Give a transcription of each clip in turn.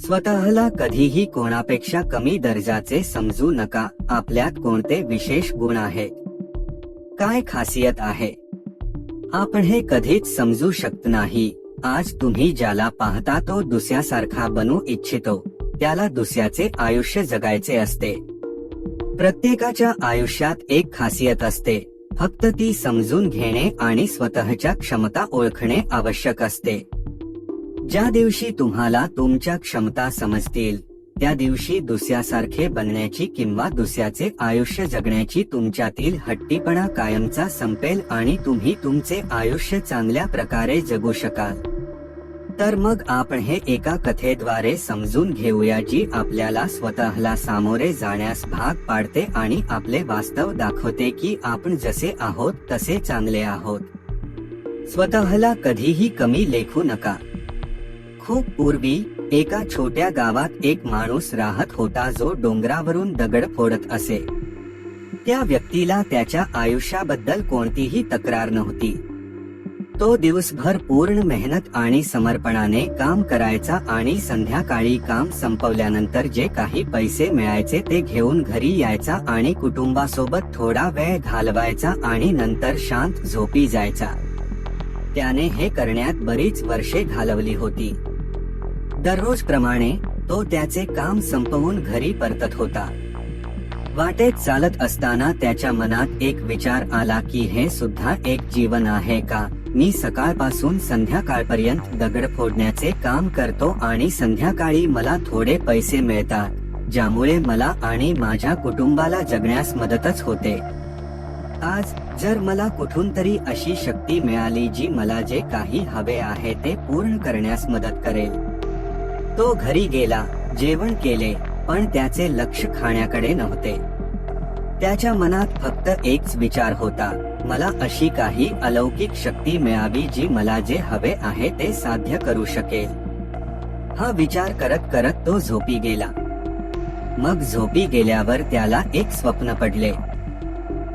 स्वतःला कधीही कोणापेक्षा कमी दर्जाचे समजू नका. आपल्यात कोणते विशेष गुण आहेत काय खासियत आहे? आपण हे कधीच समजू शकत नाही. आज तुम्ही ज्याला पाहता तो दुसऱ्यासारखा बनू इच्छितो. त्याला दुसऱ्याचे आयुष्य जगायचे असते. प्रत्येकाच्या आयुष्यात एक खासियत असते. फक्त ती समजून घेणे आणि स्वतःच्या क्षमता ओळखणे आवश्यक असते. ज्या दिवशी तुम्हाला तुमच्या क्षमता समजतील त्या दिवशी दुसऱ्यासारखे बनण्याची किंवा दुसऱ्याचे आयुष्य जगण्याची तुमच्यातील हट्टीपणा कायमचा संपेल आणि तुम्ही तुमचे आयुष्य चांगल्या प्रकारे जगू शकाल. तर मग आपण हे एका कथेद्वारे समजून घेऊया जी आपल्याला स्वतःला सामोरे जाण्यास भाग पाडते आणि आपले वास्तव दाखवते की आपण जसे आहोत तसे चांगले आहोत. स्वतःला कधीही कमी लेखू नका. खूप पूर्वी एका छोट्या गावात एक माणूस राहत होता जो डोंगरावरून दगड फोडत असे. त्या व्यक्तीला त्याच्या आयुष्याबद्दल कोणतीही तक्रार नव्हती. तो दिवसभर पूर्ण मेहनत आणि समर्पणाने काम करायचा आणि संध्याकाळी काम संपवल्यानंतर जे काही पैसे मिळायचे ते घेऊन घरी यायचा आणि कुटुंबासोबत थोडा वेळ घालवायचा आणि नंतर शांत झोपी जायचा. त्याने हे करण्यात बरीच वर्षे घालवली होती. दररोज प्रमाणे तो त्याचे काम संपवून घरी परतत होता. वाटेत चालत असताना त्याच्या मनात एक विचार आला की हे सुद्धा एक जीवन आहे का? मी सकाळपासून संध्याकाळपर्यंत दगड फोडण्याचे काम करतो आणि संध्याकाळी मला थोडे पैसे मिळतात ज्यामुळे मला आणि माझ्या कुटुंबाला जगण्यास मदतच होते. आज जर मला कुठून तरी अशी शक्ती मिळाली जी मला जे काही हवे आहे ते पूर्ण करण्यास मदत करेल. तो घरी गेला जेवण केले पण त्याचे लक्ष खाण्याकडे नव्हते. त्याच्या मनात फक्त एकच विचार होता मला अशी काही अलौकिक शक्ती मिळावी जी मला जे हवे आहे ते साध्य करू शकेल. हा विचार करत करत तो झोपी गेला. मग झोपी गेल्यावर त्याला एक स्वप्न पडले.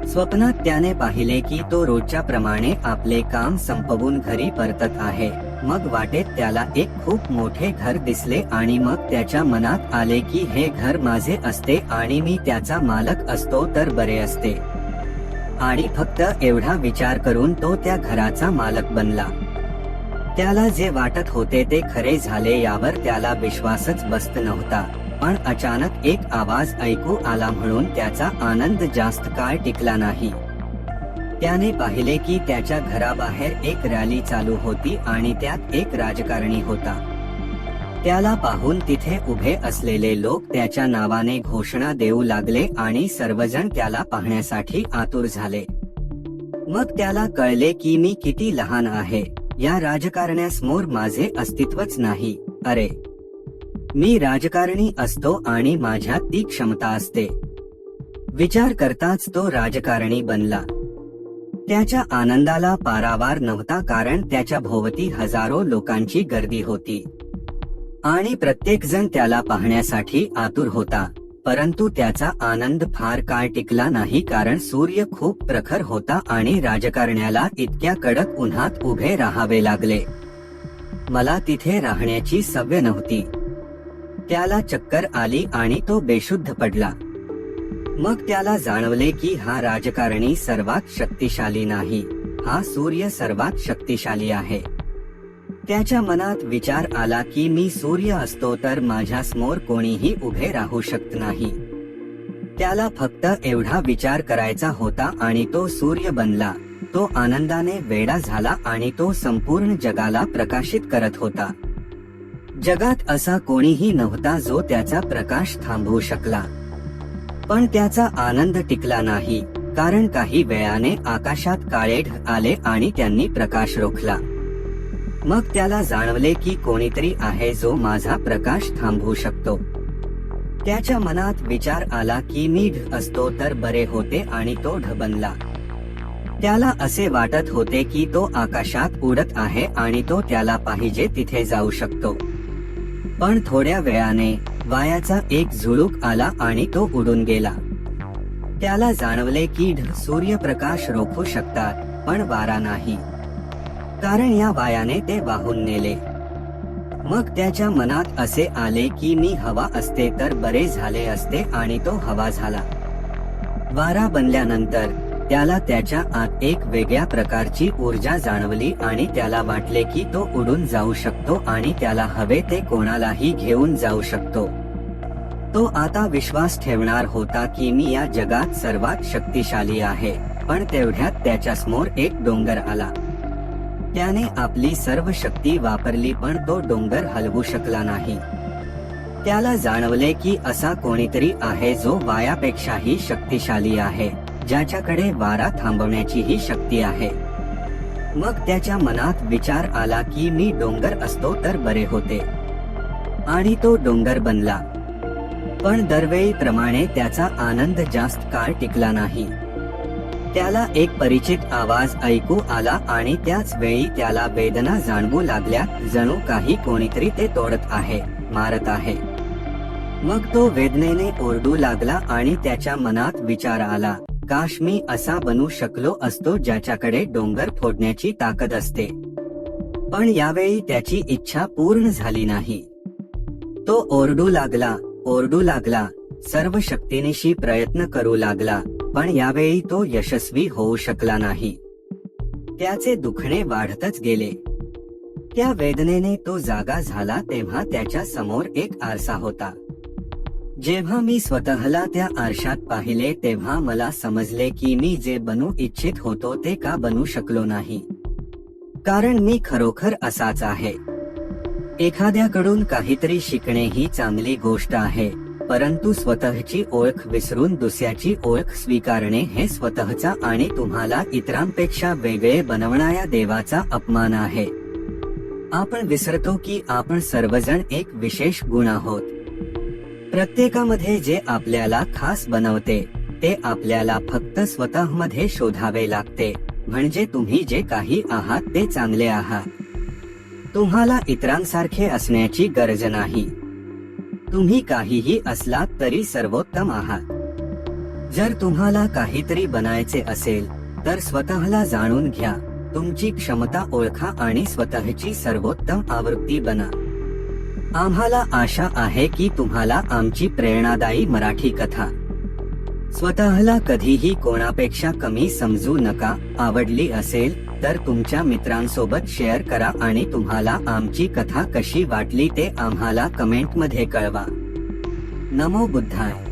स्वप्नात त्याने पाहिले की तो रोजच्या प्रमाणे आपले काम संपवून घरी परतत आहे. मग वाटेत त्याला एक खूप मोठे घर दिसले आणि मग त्याच्या मनात आले की हे घर माझे असते आणि मी त्याचा मालक असतो तर बरे असते. आणि फक्त एवढा विचार करून तो त्या घराचा मालक बनला. त्याला जे वाटत होते ते खरे झाले यावर त्याला विश्वासच बसत नव्हता. पण अचानक एक आवाज ऐकू आला म्हणून त्याचा आनंद जास्त काळ टिकला नाही. त्याने पाहिले की त्याच्या घराबाहेर एक रॅली चालू होती आणि त्यात एक राजकारणी होता. त्याला पाहून तिथे उभे असलेले लोक त्याच्या नावाने घोषणा देऊ लागले आणि सर्वजण त्याला पाहण्यासाठी आतुर झाले. मग त्याला कळले की मी किती लहान आहे या राजकारण्यासमोर माझे अस्तित्वच नाही. अरे! मी राजकारणी असतो आणि माझ्यात ती क्षमता असते. विचार करताच तो राजकारणी बनला. त्याच्या आनंदाला पारावार नव्हता कारण त्याच्या भोवती हजारो लोकांची गर्दी होती. आणि प्रत्येक जण त्याला पाहण्यासाठी आतुर होता परंतु त्याचा आनंद फार काळ टिकला नाही कारण सूर्य खूप प्रखर होता आणि राजकारण्याला इतक्या कडक उन्हात उभे राहावे लागले. मला तिथे राहण्याची सवय नव्हती. त्याला चक्कर आली आणि तो बेशुद्ध पडला. मग त्याला जाणवले की हा राजकारणी सर्वात शक्तिशाली नाही. हा सूर्य सर्वात शक्तिशाली आहे. त्याच्या मनात विचार आला की मी सूर्य असतो तर माझ्यासमोर कोणीही उभे राहू शकत नाही. त्याला फक्त एवढा विचार करायचा होता आणि तो सूर्य बनला. तो आनंदाने वेडा झाला आणि तो संपूर्ण जगाला प्रकाशित करत होता. जगात असा कोणीही नव्हता जो त्याचा प्रकाश थांबवू शकला. पण त्याचा आनंद टिकला नाही कारण काही वेळाने आकाशात काळे ढग आले आणि त्यांनी प्रकाश रोखला. मग त्याला जाणवले की कोणीतरी आहे जो माझा प्रकाश थांबवू शकतो. त्याच्या मनात विचार आला की मी ढ असतो तर बरे होते आणि तो ढ बनला. त्याला असे वाटत होते की तो आकाशात उडत आहे आणि तो त्याला पाहिजे तिथे जाऊ शकतो. पण थोड्या वेळाने वायाचा एक झुळूक आला आणि तो उडून गेला. त्याला जाणवले की ढ सूर्यप्रकाश रोखू शकतात पण वारा नाही. कारण या वायाने ते वाहून नेले. मग त्याच्या मनात असे आले की मी हवा असते तर बरे झाले असते आणि तो हवा झाला. वारा बनल्यानंतर त्याला त्याच्या आत एक वेगळ्या प्रकारची ऊर्जा जाणवली आणि त्याला वाटले की तो उडून जाऊ शकतो आणि त्याला हवे ते कोणालाही घेऊन जाऊ शकतो. तो आता विश्वास ठेवणार होता की मी या जगात सर्वात शक्तिशाली आहे पण तेवढ्यात त्याच्यासमोर एक डोंगर आला. त्याने आपली सर्व शक्ती वापरली पण तो डोंगर हलवू शकला नाही. त्याला जाणवले की असा कोणीतरी आहे जो वायापेक्षाही शक्तिशाली आहे. ज्याच्याकडे वारा थांबवण्याचीही शक्ती आहे. मग त्याच्या मनात विचार आला की मी डोंगर असतो तर बरे होते. आणि तो डोंगर बनला. पण दरवेळीप्रमाणे त्याचा आनंद जास्त काळ टिकला नाही. त्याला एक परिचित आवाज ऐकू आला आणि त्याच वेळी त्याला वेदना जाणवू लागल्या जणू काही कोणीतरी ते तोडत आहे मारत आहे. मग तो वेदनेने ओरडू लागला आणि त्याच्या मनात विचार आला. काश मी असा बनू शकलो असतो ज्याच्याकडे डोंगर फोडण्याची ताकद असते. पण यावेळी त्याची इच्छा पूर्ण झाली नाही. तो ओरडू लागला ओरडू लागला सर्व शक्तीनिशी प्रयत्न करू लागला पण यावेळी तो यशस्वी होऊ शकला नाही. त्याचे दुखणे वाढतच गेले. त्या वेदनेने तो जागा झाला तेव्हा त्याच्यासमोर एक आरसा होता. जेव्हा मी स्वतःला त्या आरशात पाहिले तेव्हा मला समजले की मी जे बनू इच्छित होतो ते का बनू शकलो नाही. कारण मी खरोखर असाच आहे. एखाद्याकडून काहीतरी शिकणे ही चांगली गोष्ट आहे परंतु स्वतःची ओळख विसरून दुसऱ्याची ओळख स्वीकारणे हे स्वतःचा आणि तुम्हाला इतरांपेक्षा वेगळे बनवणाऱ्या देवाचा अपमान आहे. आपण विसरतो की आपण सर्वजण एक विशेष गुण आहोत. प्रत्येकामध्ये जे आपल्याला खास बनवते ते आपल्याला फक्त स्वतःमध्ये शोधावे लागते. म्हणजे तुम्ही जे काही आहात ते चांगले आहात. तुम्हाला इतरांसारखे असण्याची गरज नाही. तुम्ही काहीही असलात तरी सर्वोत्तम आहात. जर तुम्हाला काहीतरी बनायचे असेल तर स्वतःला जाणून घ्या. तुमची क्षमता ओळखा आणि स्वतःची सर्वोत्तम आवृत्ती बना. आम्हाला आशा आहे की तुम्हाला आमची प्रेरणादायी मराठी कथा. स्वतःला कधीही कोणापेक्षा कमी समजू नका आवडली असेल तर तुमच्या मित्रांसोबत शेअर करा आणि तुम्हाला आमची कथा कशी वाटली ते आम्हाला कमेंटमध्ये कळवा. नमो बुद्धाय.